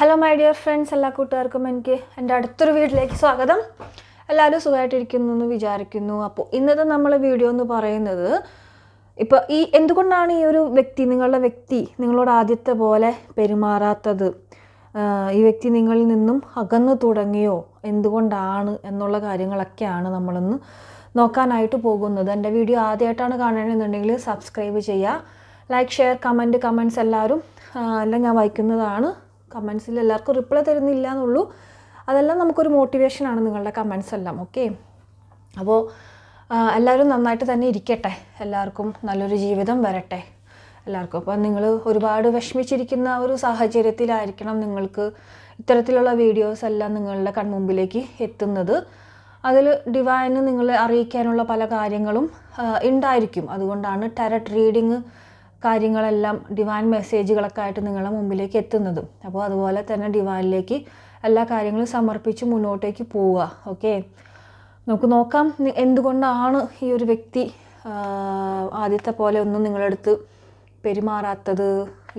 Hello my dear friends എല്ലാ കൂട്ടുകാർക്കും എനിക്ക് എന്റെ അടുത്തൊരു വീട്ടിലേക്ക് സ്വാഗതം. എല്ലാവരും സുഖമായിട്ടിരിക്കുന്നു എന്ന് വിചാരിക്കുന്നു. അപ്പോൾ ഇന്നത്തെ നമ്മളെ വീഡിയോ എന്ന് പറയുന്നത് ഇപ്പോൾ ഈ എന്തുകൊണ്ടാണ് ഈ ഒരു വ്യക്തി നിങ്ങളുടെ വ്യക്തി നിങ്ങളോട് ആദ്യത്തെ പോലെ പെരുമാറാത്തത്? ഈ വ്യക്തി നിങ്ങളിൽ നിന്നും അകന്നു തുടങ്ങിയോ? എന്തുകൊണ്ടാണ് എന്നുള്ള കാര്യങ്ങളൊക്കെയാണ് നമ്മളിന്ന് നോക്കാനായിട്ട് പോകുന്നത്. എന്റെ വീഡിയോ ആദ്യമായിട്ടാണ് കാണണമെന്നുണ്ടെങ്കിൽ സബ്സ്ക്രൈബ് ചെയ്യുക. ലൈക്ക് ഷെയർ കമന്റ് കമന്റ്സ് എല്ലാവരും എല്ലാം ഞാൻ വായിക്കുന്നതാണ്. കമൻസിൽ എല്ലാവർക്കും റിപ്ലൈ തരുന്നില്ല എന്നുള്ളൂ അതെല്ലാം നമുക്കൊരു മോട്ടിവേഷനാണ് നിങ്ങളുടെ കമൻസ് എല്ലാം ഓക്കെ അപ്പോൾ എല്ലാവരും നന്നായിട്ട് തന്നെ ഇരിക്കട്ടെ. എല്ലാവർക്കും നല്ലൊരു ജീവിതം വരട്ടെ. എല്ലാവർക്കും. അപ്പോൾ നിങ്ങൾ ഒരുപാട് വിഷമിച്ചിരിക്കുന്ന ഒരു സാഹചര്യത്തിലായിരിക്കണം നിങ്ങൾക്ക് ഇത്തരത്തിലുള്ള വീഡിയോസ് എല്ലാം നിങ്ങളുടെ കൺമുമ്പിലേക്ക് എത്തുന്നത്. അതിൽ ഡിവൈന് നിങ്ങളെ അറിയിക്കാനുള്ള പല കാര്യങ്ങളും ഉണ്ടായിരിക്കും. അതുകൊണ്ടാണ് ടാരറ്റ് റീഡിങ് കാര്യങ്ങളെല്ലാം ഡിവാൻ മെസ്സേജുകളൊക്കെ ആയിട്ട് നിങ്ങളുടെ മുമ്പിലേക്ക് എത്തുന്നതും. അപ്പോൾ അതുപോലെ തന്നെ ഡിവൈനിലേക്ക് എല്ലാ കാര്യങ്ങളും സമർപ്പിച്ച് മുന്നോട്ടേക്ക് പോവുക. ഓക്കെ നമുക്ക് നോക്കാം എന്തുകൊണ്ടാണ് ഈ ഒരു വ്യക്തി ആദ്യത്തെ പോലെ ഒന്നും നിങ്ങളടുത്ത് പെരുമാറാത്തത്?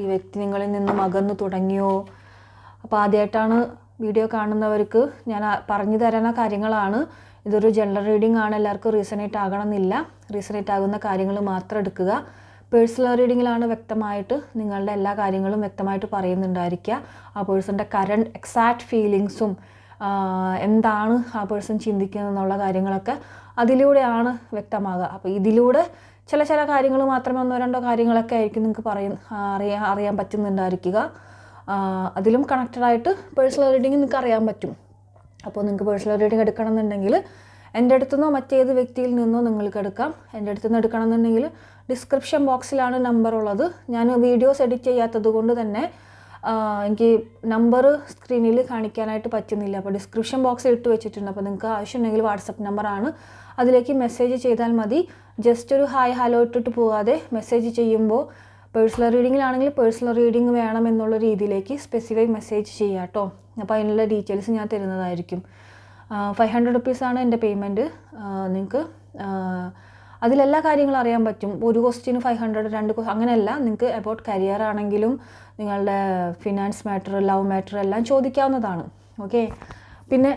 ഈ വ്യക്തി നിങ്ങളിൽ നിന്നും അകന്നു തുടങ്ങിയോ? അപ്പോൾ ആദ്യമായിട്ടാണ് വീഡിയോ കാണുന്നവർക്ക് ഞാൻ പറഞ്ഞു തരുന്ന കാര്യങ്ങളാണ്. ഇതൊരു ജനറൽ റീഡിംഗ് ആണ്. എല്ലാവർക്കും റീസണേറ്റ് ആകണമെന്നില്ല. റീസണേറ്റ് ആകുന്ന കാര്യങ്ങൾ മാത്രം എടുക്കുക. പേഴ്സണൽ റീഡിങ്ങിലാണ് വ്യക്തമായിട്ട് നിങ്ങളുടെ എല്ലാ കാര്യങ്ങളും വ്യക്തമായിട്ട് പറയുന്നുണ്ടായിരിക്കുക. ആ പേഴ്സന്റെ കറണ്ട് എക്സാക്ട് ഫീലിങ്സും എന്താണ് ആ പേഴ്സൺ ചിന്തിക്കുന്നത് എന്നുള്ള കാര്യങ്ങളൊക്കെ അതിലൂടെയാണ് വ്യക്തമാകുക. അപ്പോൾ ഇതിലൂടെ ചില ചില കാര്യങ്ങൾ മാത്രമേ ഒന്നോ രണ്ടോ കാര്യങ്ങളൊക്കെ ആയിരിക്കും നിങ്ങൾക്ക് പറയുന്ന അറിയാൻ അറിയാൻ പറ്റുന്നുണ്ടായിരിക്കുക. അതിലും കണക്റ്റഡായിട്ട് പേഴ്സണൽ റീഡിങ് നിങ്ങൾക്ക് അറിയാൻ പറ്റും. അപ്പോൾ നിങ്ങൾക്ക് പേഴ്സണൽ റീഡിങ് എടുക്കണം എന്നുണ്ടെങ്കിൽ എന്റെ അടുത്തു നിന്നോ മറ്റേത് വ്യക്തിയിൽ നിന്നോ നിങ്ങൾക്ക് എടുക്കാം. എന്റെ അടുത്തു നിന്ന് എടുക്കണം എന്നുണ്ടെങ്കിൽ ഡിസ്ക്രിപ്ഷൻ ബോക്സിലാണ് നമ്പർ ഉള്ളത്. ഞാൻ വീഡിയോസ് എഡിറ്റ് ചെയ്യാത്തത് കൊണ്ട് തന്നെ എനിക്ക് നമ്പർ സ്ക്രീനിൽ കാണിക്കാനായിട്ട് പറ്റുന്നില്ല. അപ്പോൾ ഡിസ്ക്രിപ്ഷൻ ബോക്സിൽ ഇട്ട് വെച്ചിട്ടുണ്ട്. അപ്പോൾ നിങ്ങൾക്ക് ആവശ്യമുണ്ടെങ്കിൽ വാട്സപ്പ് നമ്പറാണ് അതിലേക്ക് മെസ്സേജ് ചെയ്താൽ മതി. ജസ്റ്റ് ഒരു ഹായ് ഹലോ ഇട്ടിട്ട് പോകാതെ മെസ്സേജ് ചെയ്യുമ്പോൾ പേഴ്സണൽ റീഡിങ്ങിലാണെങ്കിൽ പേഴ്സണൽ റീഡിങ് വേണം എന്നുള്ള രീതിയിലേക്ക് സ്പെസിഫൈ മെസ്സേജ് ചെയ്യാം കേട്ടോ. അപ്പോൾ അതിനുള്ള ഡീറ്റെയിൽസ് ഞാൻ തരുന്നതായിരിക്കും. ഫൈവ് ഹൺഡ്രഡ് റുപ്പീസാണ് എന്റെ പേയ്മെന്റ് നിങ്ങൾക്ക് അതിലെല്ലാ കാര്യങ്ങളും അറിയാൻ പറ്റും. ഒരു ക്വസ്റ്റ്യന് ഫൈവ് ഹൺഡ്രഡ് രണ്ട് അങ്ങനെയല്ല. നിങ്ങൾക്ക് അബൌട്ട് കരിയർ ആണെങ്കിലും നിങ്ങളുടെ ഫിനാൻസ് മാറ്റർ ലവ് മാറ്റർ എല്ലാം ചോദിക്കാവുന്നതാണ്. ഓക്കെ പിന്നെ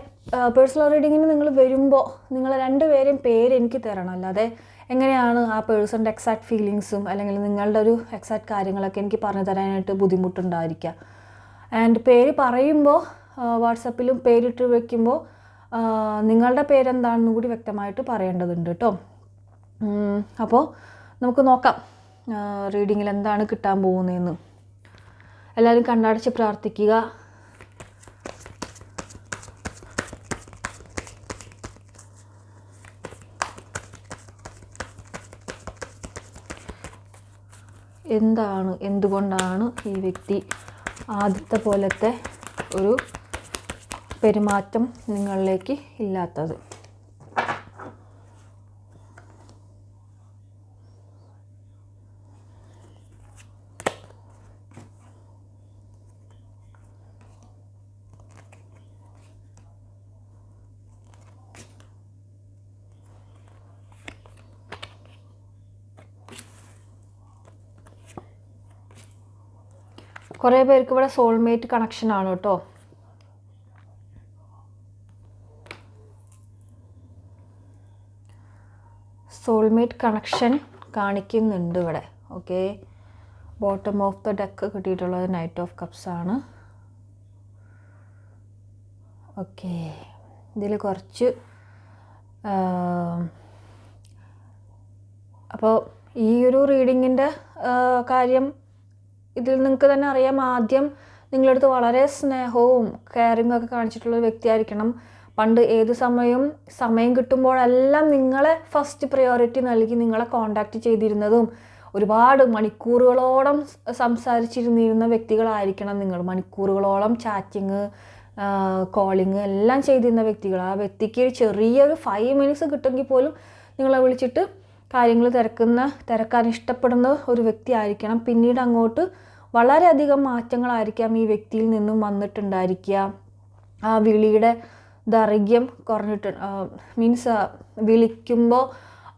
പേഴ്സണൽ റീഡിങ്ങിന് നിങ്ങൾ വരുമ്പോൾ നിങ്ങൾ രണ്ടുപേരെയും പേര് എനിക്ക് തരണം. അല്ലാതെ എങ്ങനെയാണ് ആ പേഴ്സണിന്റെ എക്സാക്ട് ഫീലിങ്സും അല്ലെങ്കിൽ നിങ്ങളുടെ ഒരു എക്സാക്ട് കാര്യങ്ങളൊക്കെ എനിക്ക് പറഞ്ഞു തരാനായിട്ട് ബുദ്ധിമുട്ടുണ്ടായിരിക്കുക. ആൻഡ് പേര് പറയുമ്പോൾ വാട്സപ്പിലും പേരിട്ട് വയ്ക്കുമ്പോൾ നിങ്ങളുടെ പേരെന്താണെന്ന് കൂടി വ്യക്തമായിട്ട് പറയേണ്ടതുണ്ട് കേട്ടോ. അപ്പോൾ നമുക്ക് നോക്കാം. റീഡിങ്ങിൽ എന്താണ് കിട്ടാൻ പോകുന്നതെന്ന് എല്ലാവരും കണ്ണടച്ച് പ്രാർത്ഥിക്കുക. എന്താണ് എന്തുകൊണ്ടാണ് ഈ വ്യക്തി ആദ്യത്തെ പോലത്തെ ഒരു പെരുമാറ്റം നിങ്ങളിലേക്ക് ഇല്ലാത്തത്. കുറേ പേർക്ക് ഇവിടെ സോൾമേറ്റ് കണക്ഷൻ ആണ് കേട്ടോ. സോൾമേറ്റ് കണക്ഷൻ കാണിക്കുന്നുണ്ട് ഇവിടെ. Okay. Bottom of the deck കിട്ടിയിട്ടുള്ളത് നൈറ്റ് ഓഫ് കപ്സ് ആണ്. ഓക്കെ. ഇതിൽ കുറച്ച് അപ്പോൾ ഈ ഒരു റീഡിങ്ങിന്റെ കാര്യം ഇതിൽ നിങ്ങൾക്ക് തന്നെ അറിയാം. ആദ്യം നിങ്ങളടുത്ത് വളരെ സ്നേഹവും കെയറിങ്ങും ഒക്കെ കാണിച്ചിട്ടുള്ള വ്യക്തിയായിരിക്കണം. പണ്ട് ഏത് സമയവും സമയം കിട്ടുമ്പോഴെല്ലാം നിങ്ങളെ ഫസ്റ്റ് പ്രയോറിറ്റി നൽകി നിങ്ങളെ കോണ്ടാക്ട് ചെയ്തിരുന്നതും ഒരുപാട് മണിക്കൂറുകളോളം സംസാരിച്ചിരുന്നിരുന്ന വ്യക്തികളായിരിക്കണം നിങ്ങൾ. മണിക്കൂറുകളോളം ചാറ്റിങ് കോളിങ് എല്ലാം ചെയ്തിരുന്ന വ്യക്തികൾ. ആ വ്യക്തിക്ക് ഒരു ചെറിയൊരു ഫൈവ് മിനിറ്റ്സ് കിട്ടുമെങ്കിൽ പോലും നിങ്ങളെ വിളിച്ചിട്ട് കാര്യങ്ങൾ തിരക്കുന്ന തിരക്കാൻ ഇഷ്ടപ്പെടുന്ന ഒരു വ്യക്തി ആയിരിക്കണം. പിന്നീട് അങ്ങോട്ട് വളരെയധികം മാറ്റങ്ങളായിരിക്കാം ഈ വ്യക്തിയിൽ നിന്നും വന്നിട്ടുണ്ടായിരിക്കുക. ആ വിളിയുടെ ദൈർഘ്യം കുറഞ്ഞിട്ട് മീൻസ് വിളിക്കുമ്പോൾ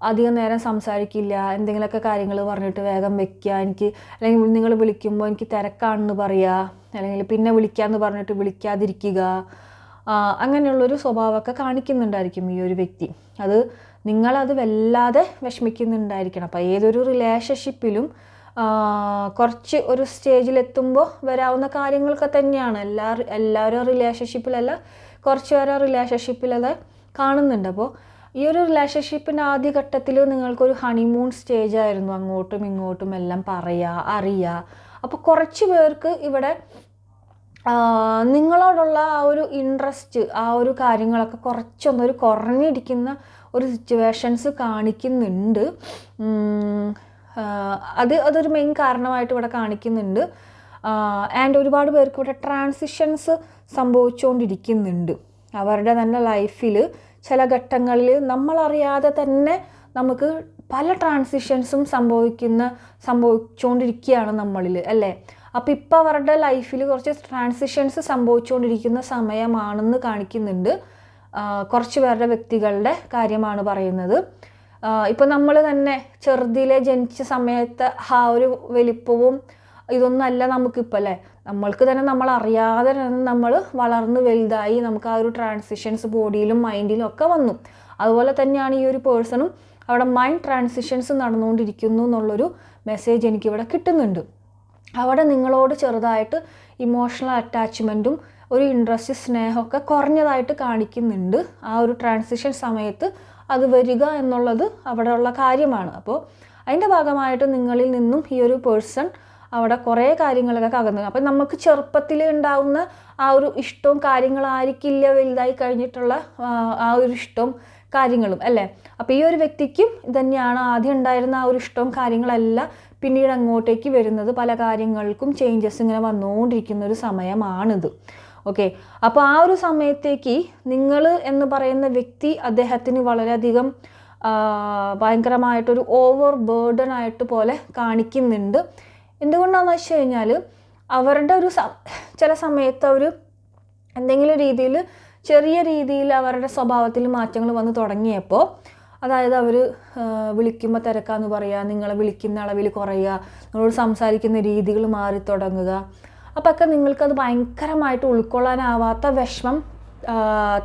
അധികം നേരം സംസാരിക്കില്ല എന്തെങ്കിലുമൊക്കെ കാര്യങ്ങൾ പറഞ്ഞിട്ട് വേഗം വെക്കുക എനിക്ക് അല്ലെങ്കിൽ നിങ്ങൾ വിളിക്കുമ്പോൾ എനിക്ക് തിരക്കാണെന്ന് പറയുക അല്ലെങ്കിൽ പിന്നെ വിളിക്കാമെന്ന് പറഞ്ഞിട്ട് വിളിക്കാതിരിക്കുക അങ്ങനെയുള്ളൊരു സ്വഭാവമൊക്കെ കാണിക്കുന്നുണ്ടായിരിക്കും ഈ ഒരു വ്യക്തി. അത് നിങ്ങളത് വല്ലാതെ വിഷമിക്കുന്നുണ്ടായിരിക്കണം. അപ്പോൾ ഏതൊരു റിലേഷൻഷിപ്പിലും കുറച്ച് ഒരു സ്റ്റേജിലെത്തുമ്പോൾ വരാവുന്ന കാര്യങ്ങളൊക്കെ തന്നെയാണ്. എല്ലാ എല്ലാവരും റിലേഷൻഷിപ്പിലല്ല കുറച്ച് പേരെ റിലേഷൻഷിപ്പിലത് കാണുന്നുണ്ട്. അപ്പോൾ ഈ ഒരു റിലേഷൻഷിപ്പിന്റെ ആദ്യഘട്ടത്തിൽ നിങ്ങൾക്കൊരു ഹണിമൂൺ സ്റ്റേജ് ആയിരുന്നു. അങ്ങോട്ടും ഇങ്ങോട്ടും എല്ലാം പറയുക അറിയുക അപ്പോൾ കുറച്ച് പേർക്ക് ഇവിടെ നിങ്ങളോടുള്ള ആ ഒരു ഇൻട്രസ്റ്റ് ആ ഒരു കാര്യങ്ങളൊക്കെ കുറച്ചൊന്നൊരു കുറഞ്ഞിരിക്കുന്ന ഒരു സിറ്റുവേഷൻസ് കാണിക്കുന്നുണ്ട്. അത് അതൊരു മെയിൻ കാരണമായിട്ട് ഇവിടെ കാണിക്കുന്നുണ്ട്. ആൻഡ് ഒരുപാട് പേർക്ക് ഇവിടെ ട്രാൻസിഷൻസ് സംഭവിച്ചുകൊണ്ടിരിക്കുന്നുണ്ട്. അവരുടെ തന്നെ ലൈഫിൽ ചില ഘട്ടങ്ങളിൽ നമ്മളറിയാതെ തന്നെ നമുക്ക് പല ട്രാൻസിഷൻസും സംഭവിക്കുന്ന സംഭവിച്ചുകൊണ്ടിരിക്കുകയാണ് നമ്മളിൽ അല്ലേ? അപ്പോൾ ഇപ്പോൾ അവരുടെ ലൈഫിൽ കുറച്ച് ട്രാൻസിഷൻസ് സംഭവിച്ചുകൊണ്ടിരിക്കുന്ന സമയമാണെന്ന് കാണിക്കുന്നുണ്ട്. കുറച്ച് പേരുടെ വ്യക്തികളുടെ കാര്യമാണ് പറയുന്നത്. ഇപ്പോൾ നമ്മൾ തന്നെ ചെറുതിലെ ജനിച്ച സമയത്ത് ആ ഒരു വലിപ്പവും ഇതൊന്നല്ല നമുക്കിപ്പോൾ അല്ലേ നമ്മൾക്ക് തന്നെ നമ്മൾ അറിയാതെ തന്നെ നമ്മൾ വളർന്ന് വലുതായി നമുക്ക് ആ ഒരു ട്രാൻസിഷൻസ് ബോഡിയിലും മൈൻഡിലും ഒക്കെ വന്നു. അതുപോലെ തന്നെയാണ് ഈ ഒരു പേഴ്സണും അവിടെ മൈൻഡ് ട്രാൻസിഷൻസ് നടന്നുകൊണ്ടിരിക്കുന്നു എന്നുള്ളൊരു മെസ്സേജ് എനിക്കിവിടെ കിട്ടുന്നുണ്ട്. അവിടെ നിങ്ങളോട് ചെറുതായിട്ട് ഇമോഷണൽ അറ്റാച്ച്മെന്റും ഒരു ഇൻട്രസ്റ്റ് സ്നേഹമൊക്കെ കുറഞ്ഞതായിട്ട് കാണിക്കുന്നുണ്ട്. ആ ഒരു ട്രാൻസിഷൻ സമയത്ത് അത് വരിക എന്നുള്ളത് അവിടെയുള്ള കാര്യമാണ്. അപ്പോൾ അതിന്റെ ഭാഗമായിട്ട് നിങ്ങളിൽ നിന്നും ഈ ഒരു പേഴ്സൺ അവിടെ കുറേ കാര്യങ്ങളൊക്കെ കകന്നു അപ്പം നമുക്ക് ചെറുപ്പത്തിൽ ഉണ്ടാവുന്ന ആ ഒരു ഇഷ്ടവും കാര്യങ്ങളായിരിക്കില്ല വലുതായി കഴിഞ്ഞിട്ടുള്ള ആ, ഒരു ഇഷ്ടവും കാര്യങ്ങളും അല്ലേ? അപ്പോൾ ഈ ഒരു വ്യക്തിക്കും തന്നെയാണ് ആദ്യം ഉണ്ടായിരുന്ന ആ ഒരു ഇഷ്ടവും കാര്യങ്ങളെല്ലാം പിന്നീട് അങ്ങോട്ടേക്ക് വരുന്നത്. പല കാര്യങ്ങൾക്കും ചേഞ്ചസ് ഇങ്ങനെ വന്നുകൊണ്ടിരിക്കുന്ന ഒരു സമയമാണിത്. ഓക്കെ അപ്പോൾ ആ ഒരു സമയത്തേക്ക് നിങ്ങൾ എന്ന് പറയുന്ന വ്യക്തി അദ്ദേഹത്തിന് വളരെയധികം ഭയങ്കരമായിട്ടൊരു ഓവർ ബേർഡൻ ആയിട്ട് പോലെ കാണിക്കുന്നുണ്ട്. എന്തുകൊണ്ടാണെന്ന് വെച്ച് കഴിഞ്ഞാൽ അവരുടെ ഒരു ചില സമയത്ത് അവർ എന്തെങ്കിലും രീതിയിൽ ചെറിയ രീതിയിൽ അവരുടെ സ്വഭാവത്തിൽ മാറ്റങ്ങൾ വന്ന് തുടങ്ങിയപ്പോൾ അതായത് അവർ വിളിക്കുമ്പോൾ തിരക്കാന്ന് പറയുക നിങ്ങളെ വിളിക്കുന്ന അളവിൽ കുറയുക നിങ്ങളോട് സംസാരിക്കുന്ന രീതികൾ മാറി തുടങ്ങുക. അപ്പോൾ ഒക്കെ നിങ്ങൾക്കത് ഭയങ്കരമായിട്ട് ഉൾക്കൊള്ളാനാവാത്ത വിഷമം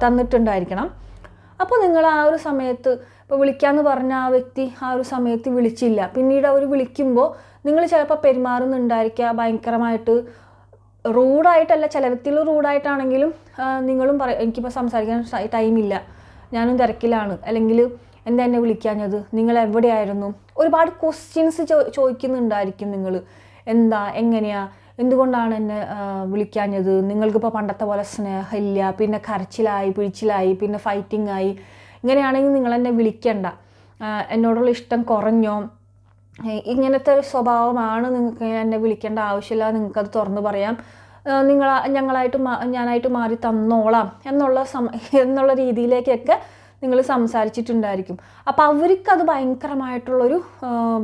തന്നിട്ടുണ്ടായിരിക്കണം. അപ്പോൾ നിങ്ങൾ ആ ഒരു സമയത്ത് ഇപ്പോൾ വിളിക്കാമെന്ന് പറഞ്ഞ ആ വ്യക്തി ആ ഒരു സമയത്ത് വിളിച്ചില്ല. പിന്നീട് അവർ വിളിക്കുമ്പോൾ നിങ്ങൾ ചിലപ്പോൾ പെരുമാറുന്നുണ്ടായിരിക്കുക ഭയങ്കരമായിട്ട് റൂഡായിട്ടല്ല ചില വ്യക്തികൾ റൂഡായിട്ടാണെങ്കിലും നിങ്ങളും പറ എനിക്കിപ്പോൾ സംസാരിക്കാൻ ടൈമില്ല. ഞാനും തിരക്കിലാണ്. അല്ലെങ്കിൽ എന്താ എന്നെ വിളിക്കാഞ്ഞത്? നിങ്ങൾ എവിടെയായിരുന്നു? ഒരുപാട് ക്വസ്റ്റ്യൻസ് ചോ ചോദിക്കുന്നുണ്ടായിരിക്കും നിങ്ങൾ. എന്താ എങ്ങനെയാ? എന്തുകൊണ്ടാണ് എന്നെ വിളിക്കാഞ്ഞത്? നിങ്ങൾക്കിപ്പോൾ പണ്ടത്തെ പോലെ സ്നേഹമില്ല. പിന്നെ കരച്ചിലായി പിഴിച്ചിലായി പിന്നെ ഫൈറ്റിംഗ് ആയി. ഇങ്ങനെയാണെങ്കിൽ നിങ്ങൾ എന്നെ വിളിക്കണ്ട. എന്നോടുള്ള ഇഷ്ടം കുറഞ്ഞോ? ഇങ്ങനത്തെ ഒരു സ്വഭാവമാണ് നിങ്ങൾക്ക് എന്നെ വിളിക്കേണ്ട ആവശ്യമില്ല നിങ്ങൾക്കത് തുറന്നു പറയാം. നിങ്ങൾ ഞങ്ങളായിട്ട് ഞാനായിട്ട് മാറി തന്നോളാം എന്നുള്ള സം എന്നുള്ള രീതിയിലേക്കൊക്കെ നിങ്ങൾ സംസാരിച്ചിട്ടുണ്ടായിരിക്കും. അപ്പോൾ അവർക്കത് ഭയങ്കരമായിട്ടുള്ളൊരു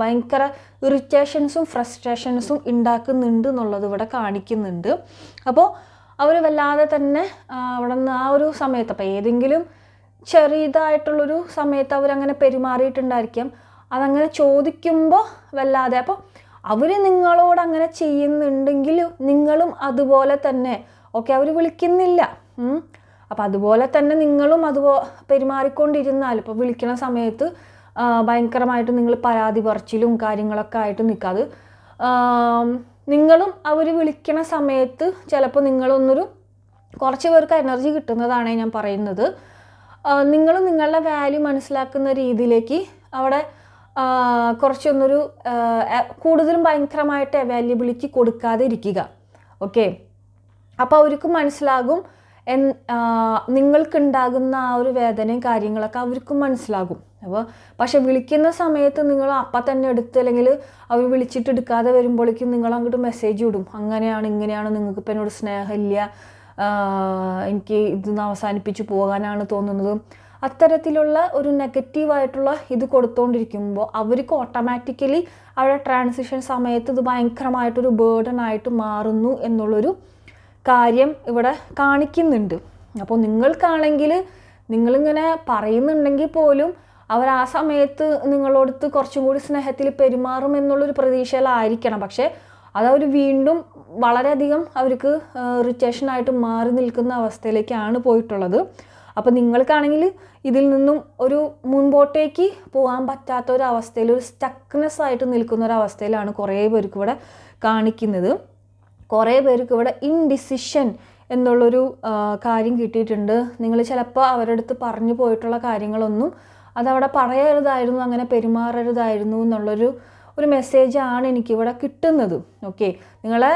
ഭയങ്കര ഇറിറ്റേഷൻസും ഫ്രസ്ട്രേഷൻസും ഉണ്ടാക്കുന്നുണ്ട് എന്നുള്ളത് ഇവിടെ കാണിക്കുന്നുണ്ട്. അപ്പോൾ അവർ വല്ലാതെ തന്നെ അവിടെ നിന്ന് ആ ഒരു സമയത്ത് അപ്പോൾ ഏതെങ്കിലും ചെറിയതായിട്ടുള്ളൊരു സമയത്ത് അവരങ്ങനെ പെരുമാറിയിട്ടുണ്ടായിരിക്കാം. അതങ്ങനെ ചോദിക്കുമ്പോൾ വല്ലാതെ. അപ്പോൾ അവർ നിങ്ങളോട് അങ്ങനെ ചെയ്യുന്നുണ്ടെങ്കിൽ നിങ്ങളും അതുപോലെ തന്നെ. ഓക്കെ അവർ വിളിക്കുന്നില്ല. അപ്പോൾ അതുപോലെ തന്നെ നിങ്ങളും അതുപോ പെരുമാറിക്കൊണ്ടിരുന്നാൽ ഇപ്പോൾ വിളിക്കുന്ന സമയത്ത് ഭയങ്കരമായിട്ട് നിങ്ങൾ പരാതി പറച്ചിലും കാര്യങ്ങളൊക്കെ ആയിട്ട് നിൽക്കാതെ നിങ്ങളും അവർ വിളിക്കണ സമയത്ത് ചിലപ്പോൾ നിങ്ങളൊന്നൊരു കുറച്ച് പേർക്ക് എനർജി കിട്ടുന്നതാണ് ഞാൻ പറയുന്നത്. നിങ്ങളും നിങ്ങളുടെ വാല്യൂ മനസ്സിലാക്കുന്ന രീതിയിലേക്ക് അവിടെ കുറച്ചൊന്നൊരു കൂടുതലും ഭയങ്കരമായിട്ട് അവൈലബിലിറ്റി കൊടുക്കാതെ ഇരിക്കുക. ഓക്കെ അപ്പോൾ അവർക്ക് മനസ്സിലാകും എൻ നിങ്ങൾക്കുണ്ടാകുന്ന ആ ഒരു വേദനയും കാര്യങ്ങളൊക്കെ അവർക്കും മനസ്സിലാകും. അപ്പോൾ പക്ഷെ വിളിക്കുന്ന സമയത്ത് നിങ്ങൾ അപ്പം തന്നെ എടുത്ത് അല്ലെങ്കിൽ അവർ വിളിച്ചിട്ട് എടുക്കാതെ വരുമ്പോഴേക്കും നിങ്ങൾ അങ്ങോട്ട് മെസ്സേജ് വിടും അങ്ങനെയാണ് ഇങ്ങനെയാണ് നിങ്ങൾക്ക് ഇപ്പം എന്നോട് സ്നേഹമില്ല എനിക്ക് ഇതൊന്ന് അവസാനിപ്പിച്ച് പോകാനാണ് തോന്നുന്നത്. അത്തരത്തിലുള്ള ഒരു നെഗറ്റീവായിട്ടുള്ള ഇത് കൊടുത്തുകൊണ്ടിരിക്കുമ്പോൾ അവർക്ക് ഓട്ടോമാറ്റിക്കലി അവരുടെ ട്രാൻസിഷൻ സമയത്ത് ഇത് ഭയങ്കരമായിട്ടൊരു ബേർഡൺ ആയിട്ട് മാറുന്നു എന്നുള്ളൊരു കാര്യം ഇവിടെ കാണിക്കുന്നുണ്ട്. അപ്പോൾ നിങ്ങൾക്കാണെങ്കിൽ നിങ്ങളിങ്ങനെ പറയുന്നുണ്ടെങ്കിൽ പോലും അവർ ആ സമയത്ത് നിങ്ങളോടത്ത് കുറച്ചും കൂടി സ്നേഹത്തിൽ പെരുമാറും എന്നുള്ളൊരു പ്രതീക്ഷയിലായിരിക്കണം. പക്ഷേ അതവർ വീണ്ടും വളരെയധികം അവർക്ക് റിറ്റേഷനായിട്ട് മാറി നിൽക്കുന്ന അവസ്ഥയിലേക്കാണ് പോയിട്ടുള്ളത്. അപ്പോൾ നിങ്ങൾക്കാണെങ്കിൽ ഇതിൽ നിന്നും ഒരു മുൻപോട്ടേക്ക് പോകാൻ പറ്റാത്ത ഒരു അവസ്ഥയിൽ ഒരു സ്റ്റക്നെസ് ആയിട്ട് നിൽക്കുന്ന ഒരു അവസ്ഥയിലാണ് കുറേ പേർക്ക് ഇവിടെ കാണിക്കുന്നത്. കുറേ പേർക്ക് ഇവിടെ ഇൻഡിസിഷൻ എന്നുള്ളൊരു കാര്യം കിട്ടിയിട്ടുണ്ട്. നിങ്ങൾ ചിലപ്പോൾ അവരുടെ അടുത്ത് പറഞ്ഞു പോയിട്ടുള്ള കാര്യങ്ങളൊന്നും അതവിടെ പറയരുതായിരുന്നു അങ്ങനെ പെരുമാറരുതായിരുന്നു എന്നുള്ളൊരു ഒരു മെസ്സേജാണ് എനിക്കിവിടെ കിട്ടുന്നത്. ഓക്കെ നിങ്ങളെ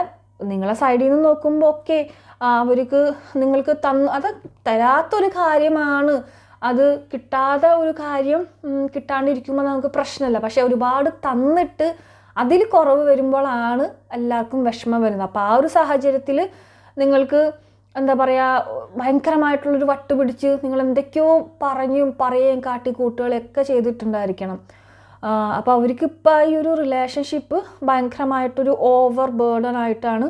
നിങ്ങളെ സൈഡിൽ നിന്ന് നോക്കുമ്പോൾ ഒക്കെ അവർക്ക് നിങ്ങൾക്ക് തന്നു അത് തരാത്തൊരു കാര്യമാണ്. അത് കിട്ടാതെ ഒരു കാര്യം കിട്ടാണ്ടിരിക്കുമ്പോൾ നമുക്ക് പ്രശ്നമില്ല പക്ഷെ ഒരുപാട് തന്നിട്ട് അതിൽ കുറവ് വരുമ്പോഴാണ് എല്ലാവർക്കും വിഷമം വരുന്നത്. അപ്പോൾ ആ ഒരു സാഹചര്യത്തിൽ നിങ്ങൾക്ക് എന്താ പറയുക ഭയങ്കരമായിട്ടുള്ളൊരു വട്ട് പിടിച്ച് നിങ്ങൾ എന്തൊക്കെയോ പറഞ്ഞും പറയുകയും കാട്ടിക്കൂട്ടുകളൊക്കെ ചെയ്തിട്ടുണ്ടായിരിക്കണം. അപ്പോൾ അവർക്ക് ഇപ്പോൾ ഈ ഒരു റിലേഷൻഷിപ്പ് ഭയങ്കരമായിട്ടൊരു ഓവർ ബേർഡൺ ആയിട്ടാണ്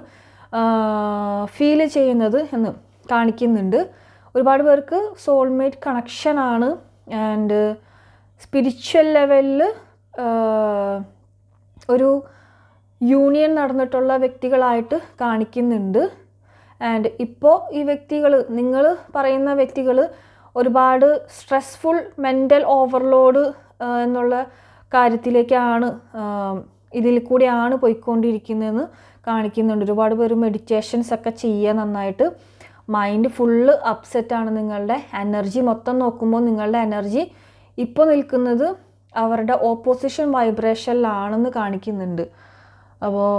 ഫീൽ ചെയ്യുന്നത് എന്ന് കാണിക്കുന്നുണ്ട്. ഒരുപാട് പേർക്ക് സോൾമേറ്റ് കണക്ഷനാണ് ആൻഡ് സ്പിരിച്വൽ ലെവലിൽ ഒരു യൂണിയൻ നടന്നിട്ടുള്ള വ്യക്തികളായിട്ട് കാണിക്കുന്നുണ്ട്. ആൻഡ് ഇപ്പോൾ ഈ വ്യക്തികൾ നിങ്ങൾ പറയുന്ന വ്യക്തികൾ ഒരുപാട് സ്ട്രെസ്ഫുൾ മെന്റൽ ഓവർലോഡ് എന്നുള്ള കാര്യത്തിലേക്കാണ് ഇതിൽ കൂടിയാണ് പോയിക്കൊണ്ടിരിക്കുന്നതെന്ന് കാണിക്കുന്നുണ്ട്. ഒരുപാട് പേര് മെഡിറ്റേഷൻസ് ഒക്കെ ചെയ്യുക നന്നായിട്ട്. മൈൻഡ് ഫുള്ള് അപ്സെറ്റാണ് നിങ്ങളുടെ എനർജി മൊത്തം നോക്കുമ്പോൾ നിങ്ങളുടെ എനർജി ഇപ്പോൾ നിൽക്കുന്നത് അവരുടെ ഓപ്പോസിഷൻ വൈബ്രേഷനിലാണെന്ന് കാണിക്കുന്നുണ്ട്. അപ്പോൾ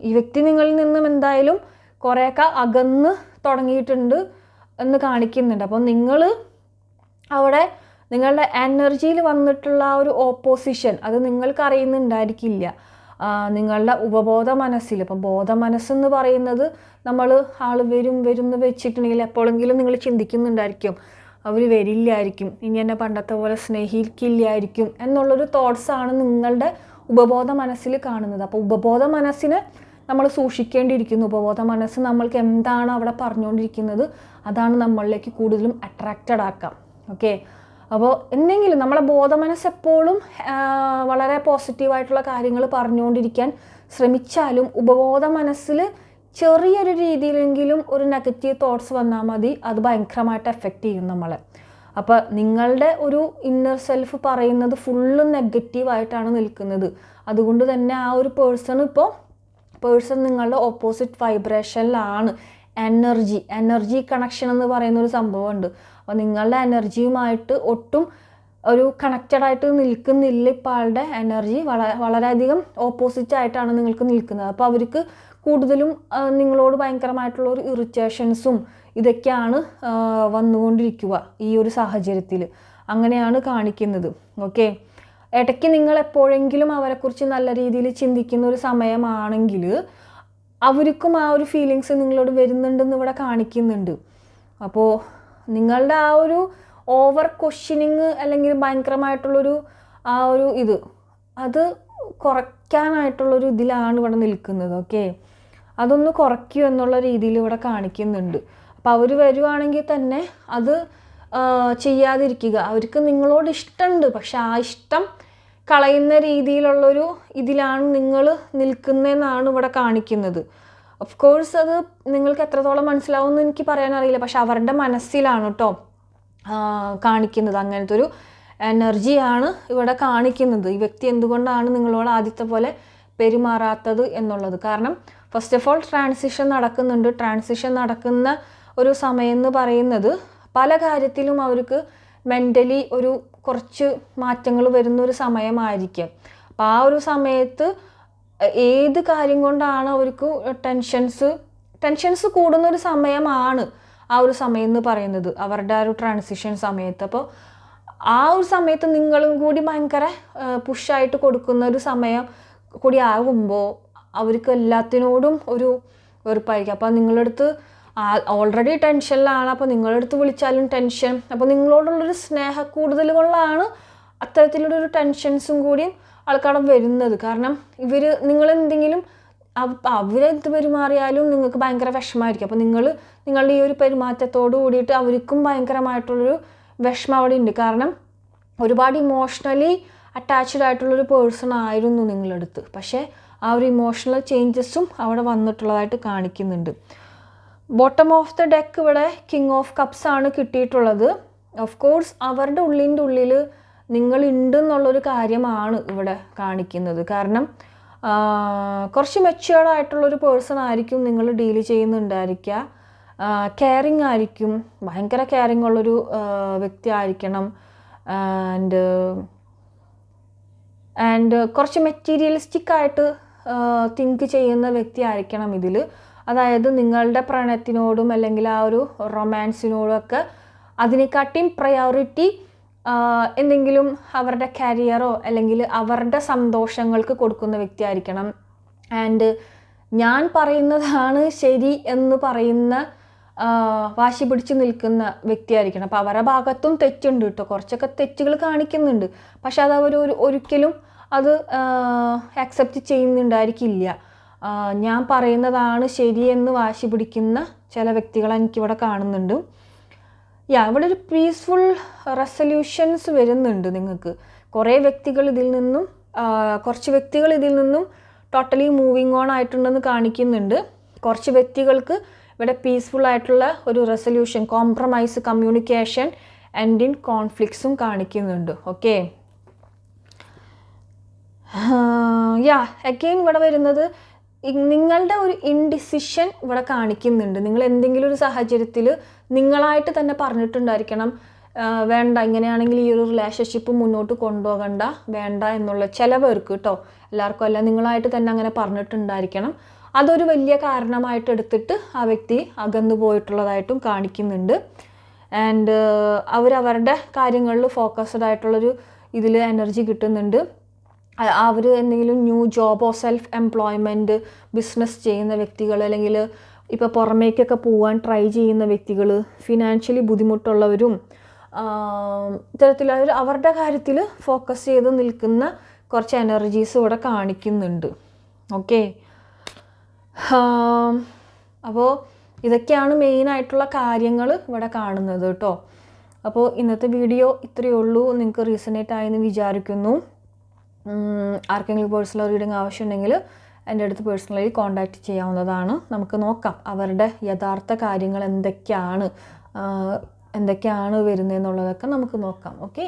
ഈ വ്യക്തി നിങ്ങളിൽ നിന്നും എന്തായാലും കുറേയൊക്കെ അകന്ന് തുടങ്ങിയിട്ടുണ്ട് എന്ന് കാണിക്കുന്നുണ്ട്. അപ്പോൾ നിങ്ങൾ അവിടെ നിങ്ങളുടെ എനർജിയിൽ വന്നിട്ടുള്ള ആ ഒരു ഓപ്പോസിഷൻ അത് നിങ്ങൾക്ക് അറിയുന്നുണ്ടായിരിക്കില്ല. നിങ്ങളുടെ ഉപബോധ മനസ്സിൽ ഇപ്പം ബോധ മനസ്സെന്ന് പറയുന്നത് നമ്മൾ ആൾ വരും വരും എന്ന് വെച്ചിട്ടുണ്ടെങ്കിൽ എപ്പോഴെങ്കിലും നിങ്ങൾ ചിന്തിക്കുന്നുണ്ടായിരിക്കും. അവർ വരില്ലായിരിക്കും. ഇനി എന്നെ പണ്ടത്തെ പോലെ സ്നേഹിക്കില്ലായിരിക്കും എന്നുള്ളൊരു തോട്ട്സാണ് നിങ്ങളുടെ ഉപബോധ മനസ്സിൽ കാണുന്നത്. അപ്പോൾ ഉപബോധ മനസ്സിനെ നമ്മൾ സൂക്ഷിക്കേണ്ടിയിരിക്കുന്നു. ഉപബോധ മനസ്സ് നമ്മൾക്ക് എന്താണ് അവിടെ പറഞ്ഞുകൊണ്ടിരിക്കുന്നത്? അതാണ് നമ്മളിലേക്ക് കൂടുതലും അട്രാക്റ്റഡ് ആക്കാം. ഓക്കെ അപ്പോൾ എന്തെങ്കിലും നമ്മളെ ബോധമനസ് എപ്പോഴും വളരെ പോസിറ്റീവായിട്ടുള്ള കാര്യങ്ങൾ പറഞ്ഞുകൊണ്ടിരിക്കാൻ ശ്രമിച്ചാലും ഉപബോധ മനസ്സിൽ ചെറിയൊരു രീതിയിലെങ്കിലും ഒരു നെഗറ്റീവ് തോട്ട്സ് വന്നാൽ മതി. അത് ഭയങ്കരമായിട്ട് എഫക്റ്റ് ചെയ്യും നമ്മളെ. അപ്പോൾ നിങ്ങളുടെ ഒരു ഇന്നർ സെൽഫ് പറയുന്നത് ഫുള്ള് നെഗറ്റീവായിട്ടാണ് നിൽക്കുന്നത്. അതുകൊണ്ട് തന്നെ ആ ഒരു പേഴ്സൺ ഇപ്പോൾ പേഴ്സൺ നിങ്ങളുടെ ഓപ്പോസിറ്റ് വൈബ്രേഷനിലാണ് എനർജി എനർജി കണക്ഷൻ എന്ന് പറയുന്ന ഒരു സംഭവമുണ്ട്. അപ്പോൾ നിങ്ങളുടെ എനർജിയുമായിട്ട് ഒട്ടും ഒരു കണക്റ്റഡ് ആയിട്ട് നിൽക്കുന്നില്ല ഇപ്പോൾ ആളുടെ എനർജി. വള വളരെയധികം ഓപ്പോസിറ്റ് ആയിട്ടാണ് നിങ്ങൾക്ക് നിൽക്കുന്നത്. അപ്പോൾ അവർക്ക് കൂടുതലും നിങ്ങളോട് ഭയങ്കരമായിട്ടുള്ള ഒരു ഇറിറ്റേഷൻസും ഇതൊക്കെയാണ് വന്നുകൊണ്ടിരിക്കുക ഈ ഒരു സാഹചര്യത്തിൽ. അങ്ങനെയാണ് കാണിക്കുന്നത്. ഓക്കെ ഇടയ്ക്ക് നിങ്ങൾ എപ്പോഴെങ്കിലും അവരെക്കുറിച്ച് നല്ല രീതിയിൽ ചിന്തിക്കുന്ന ഒരു സമയമാണെങ്കിൽ അവർക്കും ആ ഒരു ഫീലിങ്സ് നിങ്ങളോട് വരുന്നുണ്ടെന്ന് ഇവിടെ കാണിക്കുന്നുണ്ട്. അപ്പോൾ നിങ്ങളുടെ ആ ഒരു ഓവർ ക്വസ്റ്റ്യനിങ് അല്ലെങ്കിൽ ഭയങ്കരമായിട്ടുള്ളൊരു ആ ഒരു ഇത് അത് കുറയ്ക്കാനായിട്ടുള്ളൊരു ഇതിലാണ് ഇവിടെ നിൽക്കുന്നത് ഓക്കെ അതൊന്ന് കുറയ്ക്കൂ എന്നുള്ള രീതിയിൽ ഇവിടെ കാണിക്കുന്നുണ്ട്. അപ്പോൾ അവർ വരുവാണെങ്കിൽ തന്നെ അത് ചെയ്യാതിരിക്കുക. അവർക്ക് നിങ്ങളോട് ഇഷ്ടമുണ്ട് പക്ഷെ ആ ഇഷ്ടം കളയുന്ന രീതിയിലുള്ളൊരു ഇതിലാണ് നിങ്ങൾ നിൽക്കുന്നതെന്നാണ് ഇവിടെ കാണിക്കുന്നത്. ഓഫ് കോഴ്സ് അത് നിങ്ങൾക്ക് എത്രത്തോളം മനസ്സിലാവുമെന്ന് എനിക്ക് പറയാനറിയില്ല. പക്ഷെ അവരുടെ മനസ്സിലാണ് കേട്ടോ കാണിക്കുന്നത്. അങ്ങനത്തെ ഒരു എനർജിയാണ് ഇവിടെ കാണിക്കുന്നത്. ഈ വ്യക്തി എന്തുകൊണ്ടാണ് നിങ്ങളോട് ആദ്യത്തെ പോലെ പെരുമാറാത്തത് എന്നുള്ളത്? കാരണം ഫസ്റ്റ് ഓഫ് ഓൾ ട്രാൻസിഷൻ നടക്കുന്നുണ്ട്. ട്രാൻസിഷൻ നടക്കുന്ന ഒരു സമയം എന്ന് പറയുന്നത് പല കാര്യത്തിലും അവർക്ക് മെന്റലി ഒരു കുറച്ച് മാറ്റങ്ങൾ വരുന്ന ഒരു സമയമായിരിക്കും. അപ്പോൾ ആ ഒരു സമയത്ത് ഏത് കാര്യം കൊണ്ടാണ് അവർക്ക് ടെൻഷൻസ് ടെൻഷൻസ് കൂടുന്ന ഒരു സമയമാണ് ആ ഒരു സമയം എന്ന് പറയുന്നത്. അവരുടെ ആ ഒരു ട്രാൻസിഷൻ സമയത്ത്. അപ്പോൾ ആ ഒരു സമയത്ത് നിങ്ങളും കൂടി ഭയങ്കര പുഷായിട്ട് കൊടുക്കുന്ന ഒരു സമയം കൂടി ആകുമ്പോൾ അവർക്ക് എല്ലാത്തിനോടും ഒരു വെറുപ്പായിരിക്കും. അപ്പോൾ നിങ്ങളുടെ അടുത്ത് ഓൾറെഡി ടെൻഷനിലാണ് അപ്പോൾ നിങ്ങളുടെ അടുത്ത് വിളിച്ചാലും ടെൻഷൻ അപ്പോൾ നിങ്ങളോടുള്ളൊരു സ്നേഹക്കൂടുതൽ കൊണ്ടാണ് അത്തരത്തിലുള്ളൊരു ടെൻഷൻസും കൂടിയും ആൾക്കാരുടെ വരുന്നത്. കാരണം ഇവർ നിങ്ങളെന്തെങ്കിലും അവരെന്ത് പെരുമാറിയാലും നിങ്ങൾക്ക് ഭയങ്കര വിഷമമായിരിക്കും അപ്പോൾ നിങ്ങൾ നിങ്ങളുടെ ഈ ഒരു പെരുമാറ്റത്തോട് കൂടിയിട്ട് അവർക്കും ഭയങ്കരമായിട്ടുള്ളൊരു വിഷമം അവിടെ ഉണ്ട്. കാരണം ഒരുപാട് ഇമോഷണലി അറ്റാച്ച്ഡ് ആയിട്ടുള്ളൊരു പേഴ്സൺ ആയിരുന്നു നിങ്ങളടുത്ത്. പക്ഷേ ആ ഒരു ഇമോഷണൽ ചേഞ്ചസും അവിടെ വന്നിട്ടുള്ളതായിട്ട് കാണിക്കുന്നുണ്ട്. ബോട്ടം ഓഫ് ദ ഡെക്ക് ഇവിടെ കിങ് ഓഫ് കപ്സ് ആണ് കിട്ടിയിട്ടുള്ളത്. ഓഫ് കോഴ്സ് അവരുടെ ഉള്ളിന്റെ ഉള്ളിൽ എന്നുള്ളൊരു കാര്യമാണ് ഇവിടെ കാണിക്കുന്നത്. കാരണം കുറച്ച് മെച്ചുവേർഡ് ആയിട്ടുള്ളൊരു പേഴ്സൺ ആയിരിക്കും നിങ്ങൾ ഡീൽ ചെയ്യുന്നുണ്ടായിരിക്കുക. കെയറിങ് ആയിരിക്കും. ഭയങ്കര കെയറിങ് ഉള്ളൊരു വ്യക്തി ആയിരിക്കണം. ആൻഡ് ആൻഡ് കുറച്ച് മെറ്റീരിയലിസ്റ്റിക് ആയിട്ട് തിങ്ക് ചെയ്യുന്ന വ്യക്തി ആയിരിക്കണം ഇതിൽ അതായത് നിങ്ങളുടെ പ്രണയത്തിനോടും അല്ലെങ്കിൽ ആ ഒരു റൊമാൻസിനോടും ഒക്കെ അതിനെക്കാട്ടിയും പ്രയോറിറ്റി എന്തെങ്കിലും അവരുടെ കരിയറോ അല്ലെങ്കിൽ അവരുടെ സന്തോഷങ്ങൾക്ക് കൊടുക്കുന്ന വ്യക്തി ആയിരിക്കണം ആൻഡ് ഞാൻ പറയുന്നതാണ് ശരി എന്ന് പറയുന്ന വാശി പിടിച്ച് നിൽക്കുന്ന വ്യക്തിയായിരിക്കണം. അപ്പോൾ അവരുടെ ഭാഗത്തും തെറ്റുണ്ട് കേട്ടോ. കുറച്ചൊക്കെ തെറ്റുകൾ കാണിക്കുന്നുണ്ട്. പക്ഷെ അത് അവർ ഒരു ഒരിക്കലും അത് അക്സെപ്റ്റ് ചെയ്യുന്നുണ്ടായിരിക്കില്ല. ഞാൻ പറയുന്നതാണ് ശരിയെന്ന് വാശി പിടിക്കുന്ന ചില വ്യക്തികളെ എനിക്കിവിടെ കാണുന്നുണ്ട്. യാ ഇവിടെ ഒരു പീസ്ഫുൾ റെസൊല്യൂഷൻസ് വരുന്നുണ്ട് നിങ്ങൾക്ക്. കുറേ വ്യക്തികൾ ഇതിൽ നിന്നും കുറച്ച് വ്യക്തികൾ ഇതിൽ നിന്നും ടോട്ടലി മൂവിങ് ഓൺ ആയിട്ടുണ്ടെന്ന് കാണിക്കുന്നുണ്ട്. കുറച്ച് വ്യക്തികൾക്ക് ഇവിടെ പീസ്ഫുൾ ആയിട്ടുള്ള ഒരു resolution compromise communication and in കോൺഫ്ലിക്ട്സും കാണിക്കുന്നുണ്ട്. ഓക്കെ യാ അഗെയിൻ ഇവിടെ വരുന്നത് നിങ്ങളുടെ ഒരു ഇൻഡിസിഷൻ ഇവിടെ കാണിക്കുന്നുണ്ട്. നിങ്ങൾ എന്തെങ്കിലും ഒരു സാഹചര്യത്തിൽ നിങ്ങളായിട്ട് തന്നെ പറഞ്ഞിട്ടുണ്ടായിരിക്കണം വേണ്ട ഇങ്ങനെയാണെങ്കിൽ ഈ ഒരു റിലേഷൻഷിപ്പ് മുന്നോട്ട് കൊണ്ടുപോകണ്ട വേണ്ട എന്നുള്ള ചിലവർക്ക് കേട്ടോ എല്ലാവർക്കും അല്ല നിങ്ങളായിട്ട് തന്നെ അങ്ങനെ പറഞ്ഞിട്ടുണ്ടായിരിക്കണം. അതൊരു വലിയ കാരണമായിട്ട് എടുത്തിട്ട് ആ വ്യക്തി അകന്നു പോയിട്ടുള്ളതായിട്ടും കാണിക്കുന്നുണ്ട്. ആൻഡ് അവരവരുടെ കാര്യങ്ങളിൽ ഫോക്കസ്ഡ് ആയിട്ടുള്ളൊരു ഇതിൽ എനർജി കിട്ടുന്നുണ്ട്. അവർ എന്തെങ്കിലും ന്യൂ ജോബോ സെൽഫ് എംപ്ലോയ്മെന്റ് ബിസിനസ് ചെയ്യുന്ന വ്യക്തികൾ അല്ലെങ്കിൽ ഇപ്പോൾ പുറമേക്കൊക്കെ പോകാൻ ട്രൈ ചെയ്യുന്ന വ്യക്തികൾ ഫിനാൻഷ്യലി ബുദ്ധിമുട്ടുള്ളവരും ഇത്തരത്തിൽ അവർ അവരുടെ കാര്യത്തിൽ ഫോക്കസ് ചെയ്ത് നിൽക്കുന്ന കുറച്ച് എനർജീസ് ഇവിടെ കാണിക്കുന്നുണ്ട്. ഓക്കെ അപ്പോൾ ഇതൊക്കെയാണ് മെയിനായിട്ടുള്ള കാര്യങ്ങൾ ഇവിടെ കാണുന്നത് കേട്ടോ. അപ്പോൾ ഇന്നത്തെ വീഡിയോ ഇത്രയേ ഉള്ളൂ. നിങ്ങൾക്ക് റീസണേറ്റ് ആയെന്ന് വിചാരിക്കുന്നു. ആർക്കെങ്കിലും പേഴ്സണൽ റീഡിങ് ആവശ്യമുണ്ടെങ്കിൽ എന്റെ അടുത്ത് പേഴ്സണലി കോൺടാക്റ്റ് ചെയ്യാവുന്നതാണ്. നമുക്ക് നോക്കാം അവരുടെ യഥാർത്ഥ കാര്യങ്ങൾ എന്തൊക്കെയാണ് എന്തൊക്കെയാണ് എന്തൊക്കെയാണ് വരുന്നതെന്നുള്ളതൊക്കെ നമുക്ക് നോക്കാം. ഓക്കെ